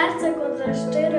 Serce kontraszczy